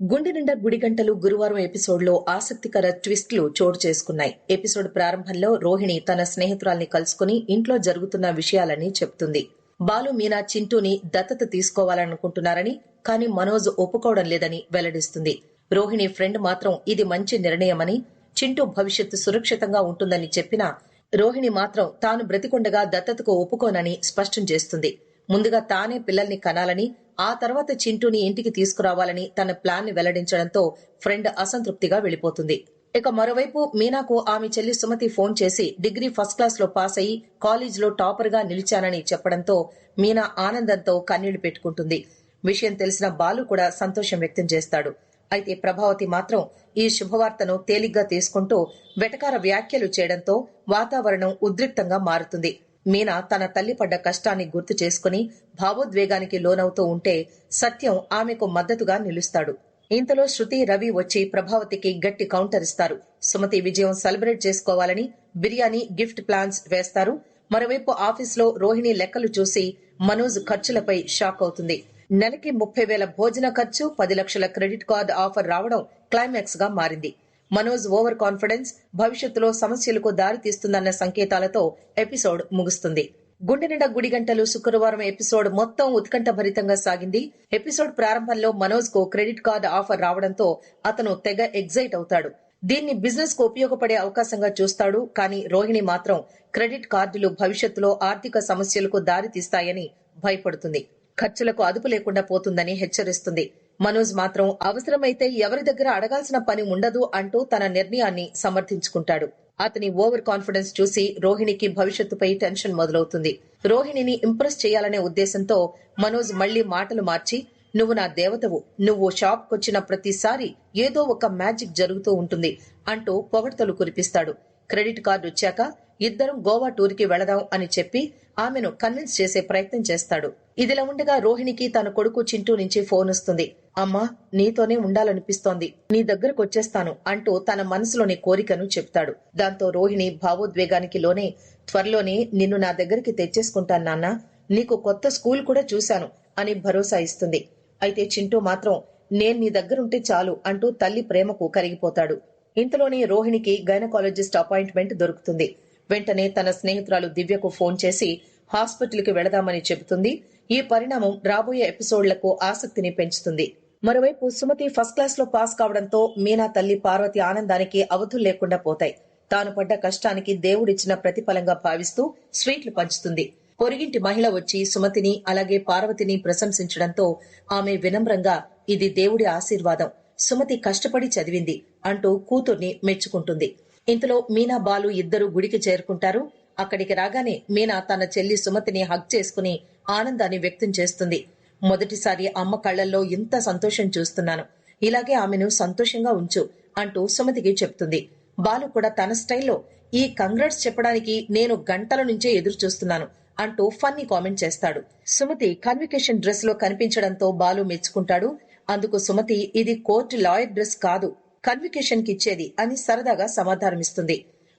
గుండె నిండా గుడిగంటలు గురువారం ఎపిసోడ్లో ఆసక్తికర ట్విస్ట్లు చోటు చేసుకున్నాయి. ఎపిసోడ్ ప్రారంభంలో రోహిణి తన స్నేహితురాల్ని కలుసుకుని ఇంట్లో జరుగుతున్న విషయాలని చెప్తుంది. బాలు మీనా చింటూని దత్తత తీసుకోవాలనుకుంటున్నారని కానీ మనోజ్ ఒప్పుకోవడం లేదని వెల్లడిస్తుంది. రోహిణి ఫ్రెండ్ మాత్రం ఇది మంచి నిర్ణయమని చింటూ భవిష్యత్తు సురక్షితంగా ఉంటుందని చెప్పినా రోహిణి మాత్రం తాను బ్రతికుండగా దత్తతకు ఒప్పుకోనని స్పష్టం చేస్తుంది. ముందుగా తానే పిల్లల్ని కనాలని ఆ తర్వాత చింటూని ఇంటికి తీసుకురావాలని తన ప్లాన్ని వెల్లడించడంతో ఫ్రెండ్ అసంతృప్తిగా వెళ్ళిపోతుంది ఇక మరోవైపు మీనాకు ఆమె చెల్లి సుమతి ఫోన్ చేసి డిగ్రీ ఫస్ట్ క్లాస్లో పాస్ అయి కాలేజీలో టాపర్గా నిలిచానని చెప్పడంతో మీనా ఆనందంతో కన్నీళ్ళు పెట్టుకుంటుంది. విషయం తెలిసిన బాలు కూడా సంతోషం వ్యక్తం చేస్తాడు. అయితే ప్రభావతి మాత్రం ఈ శుభవార్తను తేలిగ్గా తీసుకుంటూ వెటకార వ్యాఖ్యలు చేయడంతో వాతావరణం ఉద్రిక్తంగా మారుతుంది. మీనా తన తల్లి పడ్డ కష్టాన్ని గుర్తు చేసుకుని భావోద్వేగానికి లోనవుతూ ఉంటే సత్యం ఆమెకు మద్దతుగా నిలుస్తాడు. ఇంతలో శృతి రవి వచ్చి ప్రభావతికి గట్టి కౌంటర్ ఇస్తారు. సుమతి విజయం సెలబ్రేట్ చేసుకోవాలని బిర్యానీ గిఫ్ట్ ప్లాన్స్ వేస్తారు. మరోవైపు ఆఫీస్లో రోహిణి లెక్కలు చూసి మనోజ్ ఖర్చులపై షాక్ అవుతుంది. నెలకి ముప్పై వేల భోజన ఖర్చు పది లక్షల క్రెడిట్ కార్డు ఆఫర్ రావడం క్లైమాక్స్గా మారింది. మనోజ్ ఓవర్ కాన్ఫిడెన్స్ భవిష్యత్తులో సమస్యలకు దారితీస్తుందన్న సంకేతాలతో ఎపిసోడ్ ముగుస్తుంది. గుండె నిండా గుడి గంటలు శుక్రవారం ఎపిసోడ్ మొత్తం ఉత్కంఠభరితంగా సాగింది. ఎపిసోడ్ ప్రారంభంలో మనోజ్కు క్రెడిట్ కార్డు ఆఫర్ రావడంతో అతను తెగ ఎగ్జైట్ అవుతాడు. దీన్ని బిజినెస్కు ఉపయోగపడే అవకాశంగా చూస్తాడు కానీ రోహిణి మాత్రం క్రెడిట్ కార్డులు భవిష్యత్తులో ఆర్థిక సమస్యలకు దారితీస్తాయని భయపడుతుంది. ఖర్చులకు అదుపు లేకుండా పోతుందని హెచ్చరిస్తుంది. మనోజ్ మాత్రం అవసరమైతే ఎవరి దగ్గర అడగాల్సిన పని ఉండదు అంటూ తన నిర్ణయాన్ని సమర్థించుకుంటాడు. అతని ఓవర్ కాన్ఫిడెన్స్ చూసి రోహిణికి భవిష్యత్తుపై టెన్షన్ మొదలవుతుంది. రోహిణిని ఇంప్రెస్ చేయాలనే ఉద్దేశంతో మనోజ్ మళ్ళీ మాటలు మార్చి నువ్వు నా దేవతవు. నువ్వు షాప్ కొచ్చిన ప్రతిసారి ఏదో ఒక మ్యాజిక్ జరుగుతూ ఉంటుంది అంటూ పొగడ్తలు కురిపిస్తాడు. క్రెడిట్ కార్డు వచ్చాక ఇద్దరం గోవా టూర్కి వెళదాం అని చెప్పి ఆమెను కన్విన్స్ చేసే ప్రయత్నం చేస్తాడు. ఇదిలా ఉండగా రోహిణికి తన కొడుకు చింటూ నుంచి ఫోన్ వస్తుంది. అమ్మా నీతోనే ఉండాలనిపిస్తోంది. నీ దగ్గరకు వచ్చేస్తాను అంటూ తన మనసులోని కోరికను చెప్తాడు. దాంతో రోహిణి భావోద్వేగానికి లోనే త్వరలోనే నిన్ను నా దగ్గరికి తెచ్చేసుకుంటాను నాన్న. నీకు కొత్త స్కూల్ కూడా చూశాను అని భరోసా ఇస్తుంది. అయితే చింటూ మాత్రం నేను నీ దగ్గరుంటే చాలు అంటూ తల్లి ప్రేమకు కరిగిపోతాడు. ఇంతలోనే రోహిణికి గైనకాలజిస్ట్ అపాయింట్మెంట్ దొరుకుతుంది. వెంటనే తన స్నేహితురాలు దివ్యకు ఫోన్ చేసి హాస్పిటల్కి వెళదామని చెబుతుంది. ఈ పరిణామం రాబోయే ఎపిసోడ్లకు ఆసక్తిని పెంచుతుంది. మరోవైపు సుమతి ఫస్ట్ క్లాస్లో పాస్ కావడంతో మీనా తల్లి పార్వతి ఆనందానికి అవధులు లేకుండా పోతాయి. తాను పడ్డ కష్టానికి దేవుడిచ్చిన ప్రతిఫలంగా భావిస్తూ స్వీట్లు పంచుతుంది. పొరిగింటి మహిళ వచ్చి సుమతిని అలాగే పార్వతిని ప్రశంసించడంతో ఆమె వినమ్రంగా ఇది దేవుడి ఆశీర్వాదం. సుమతి కష్టపడి చదివింది అంటూ కూతుర్ని మెచ్చుకుంటుంది. ఇంతలో మీనా బాలు ఇద్దరు గుడికి చేరుకుంటారు. అక్కడికి రాగానే మీనా తన చెల్లి సుమతిని హగ్ చేసుకుని ఆనందాన్ని వ్యక్తం చేస్తుంది. మొదటిసారి అమ్మ కళ్ళల్లో ఇంత సంతోషం చూస్తున్నాను. ఇలాగే ఆమెను సంతోషంగా ఉంచు అంటూ సుమతికి చెప్తుంది. బాలు కూడా తన స్టైల్లో ఈ కంగ్రాట్స్ చెప్పడానికి నేను గంటల నుంచే ఎదురు చూస్తున్నాను అంటూ ఫన్నీ కామెంట్ చేస్తాడు. సుమతి కన్వికేషన్ డ్రెస్లో కనిపించడంతో బాలు మెచ్చుకుంటాడు. అందుకు సుమతి ఇది కోర్టు లాయర్ డ్రెస్ కాదు. కన్వికేషన్కి ఇచ్చేది అని సరదాగా సమాధానమిస్తుంది.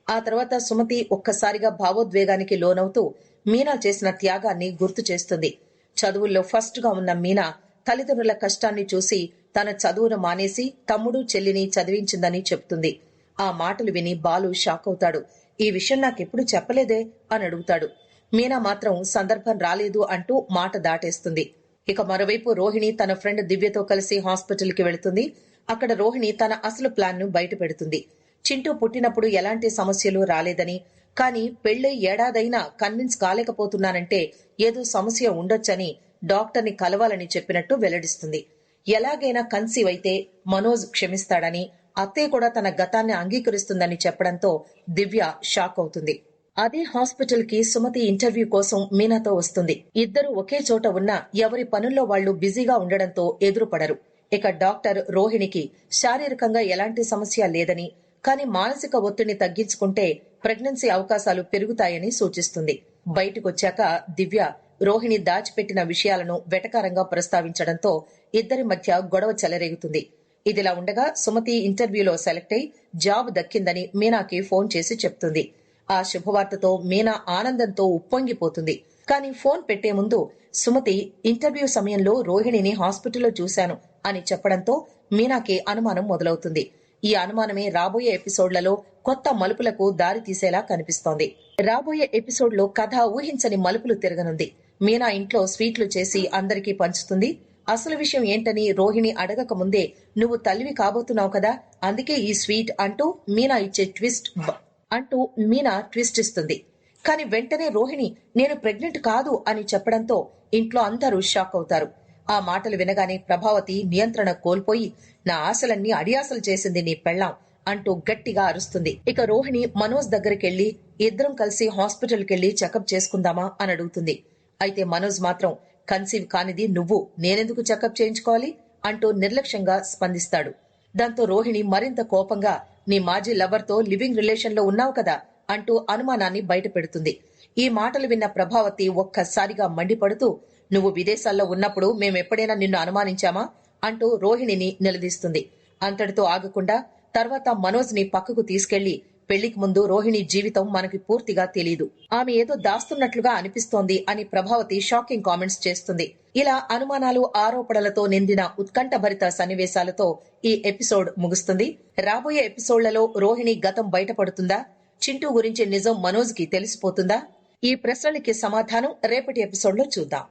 ఆ తర్వాత సుమతి ఒక్కసారిగా భావోద్వేగానికి లోనవుతూ మీనా చేసిన త్యాగాన్ని గుర్తు చేస్తుంది. చదువుల్లో ఫస్ట్గా ఉన్న మీనా తల్లిదండ్రుల కష్టాన్ని చూసి తన చదువును మానేసి తమ్ముడు చెల్లిని చదివించిందని చెప్తుంది ఆ మాటలు విని బాలు షాక్ అవుతాడు. ఈ విషయం నాకెప్పుడు చెప్పలేదే అని అడుగుతాడు. మీనా మాత్రం సందర్భం రాలేదు అంటూ మాట దాటేస్తుంది. ఇక మరోవైపు రోహిణి తన ఫ్రెండ్ దివ్యతో కలిసి హాస్పిటల్కి వెళుతుంది. అక్కడ రోహిణి తన అసలు ప్లాన్ను చింటూ పుట్టినప్పుడు ఎలాంటి సమస్యలు రాలేదని కానీ పెళ్ళి ఏడాదైనా కన్విన్స్ కాలేకపోతున్నానంటే ఏదో సమస్య ఉండొచ్చని డాక్టర్ని కలవాలని చెప్పినట్టు వెల్లడిస్తుంది. ఎలాగైనా కన్సీవ్ అయితే మనోజ్ క్షమిస్తాడని అత్తయ్య కూడా తన గతాన్ని అంగీకరిస్తుందని చెప్పడంతో దివ్య షాక్ అవుతుంది. అదే హాస్పిటల్కి సుమతి ఇంటర్వ్యూ కోసం మీనాతో వస్తుంది. ఇద్దరు ఒకే చోట ఉన్న ఎవరి పనుల్లో వాళ్ళు బిజీగా ఉండడంతో ఎదురుపడరు. ఇక డాక్టర్ రోహిణికి శారీరకంగా ఎలాంటి సమస్య లేదని కానీ మానసిక ఒత్తిడిని తగ్గించుకుంటే ప్రెగ్నెన్సీ అవకాశాలు పెరుగుతాయని సూచిస్తుంది. బయటకొచ్చాక దివ్య రోహిణి దాచిపెట్టిన విషయాలను వెటకారంగా ప్రస్తావించడంతో ఇద్దరి మధ్య గొడవ చెలరేగుతుంది. ఇదిలా ఉండగా సుమతి ఇంటర్వ్యూలో సెలెక్ట్ అయి జాబ్ దక్కిందని మీనాకి ఫోన్ చేసి చెప్తుంది. ఆ శుభవార్తతో మీనా ఆనందంతో ఉప్పొంగిపోతుంది. కానీ ఫోన్ పెట్టే ముందు సుమతి ఇంటర్వ్యూ సమయంలో రోహిణిని హాస్పిటల్లో చూశాను అని చెప్పడంతో మీనాకి అనుమానం మొదలవుతుంది. ఈ అనుమానమే రాబోయే ఎపిసోడ్లలో కొత్త మలుపులకు దారి తీసేలా కనిపిస్తోంది. రాబోయే ఎపిసోడ్లో కథ ఊహించని మలుపులు తిరగనుంది. మీనా ఇంట్లో స్వీట్లు చేసి అందరికీ పంచుతుంది. అసలు విషయం ఏంటని రోహిణి అడగక ముందే నువ్వు తల్లివి కాబోతున్నావు కదా అందుకే ఈ స్వీట్ అంటూ మీనా ఇచ్చే ట్విస్ట్ అంటూ మీనా ట్విస్ట్ ఇస్తుంది. కానీ వెంటనే రోహిణి నేను ప్రెగ్నెంట్ కాదు అని చెప్పడంతో ఇంట్లో అందరూ షాక్ అవుతారు. ఆ మాటలు వినగానే ప్రభావతి నియంత్రణ కోల్పోయి నా ఆశలన్నీ అడియాసలు చేసింది నీ పెళ్ళాం అంటూ గట్టిగా అరుస్తుంది. ఇక రోహిణి మనోజ్ దగ్గరికెళ్ళి ఇద్దరం కలిసి హాస్పిటల్కెళ్ళి చెకప్ చేసుకుందామా అని అడుగుతుంది. అయితే మనోజ్ మాత్రం కన్సీవ్ కానిది నువ్వు నేనెందుకు చెకప్ చేయించుకోవాలి? అంటూ నిర్లక్ష్యంగా స్పందిస్తాడు. దాంతో రోహిణి మరింత కోపంగా నీ మాజీ లవర్తో లివింగ్ రిలేషన్లో ఉన్నావు కదా అంటూ అనుమానాన్ని బయటపెడుతుంది. ఈ మాటలు విన్న ప్రభావతి ఒక్కసారిగా మండిపడుతూ నువ్వు విదేశాల్లో ఉన్నప్పుడు మేమెప్పుడైనా నిన్ను అనుమానించామా? అంటూ రోహిణిని నిలదీస్తుంది. అంతటితో ఆగకుండా తర్వాత మనోజ్ని పక్కకు తీసుకెళ్ళి పెళ్ళికి ముందు రోహిణి జీవితం మనకి పూర్తిగా తెలియదు ఆమె ఏదో దాస్తున్నట్లుగా అనిపిస్తోంది అని ప్రభావతి షాకింగ్ కామెంట్స్ చేస్తుంది. ఇలా అనుమానాలు ఆరోపణలతో నిండిన ఉత్కంఠభరిత సన్నివేశాలతో ఈ ఎపిసోడ్ ముగుస్తుంది. రాబోయే ఎపిసోడ్లలో రోహిణి గతం బయటపడుతుందా? చింటూ గురించి నిజం మనోజ్కి తెలిసిపోతుందా? ఈ ప్రశ్నలకి సమాధానం రేపటి ఎపిసోడ్లో చూద్దాం.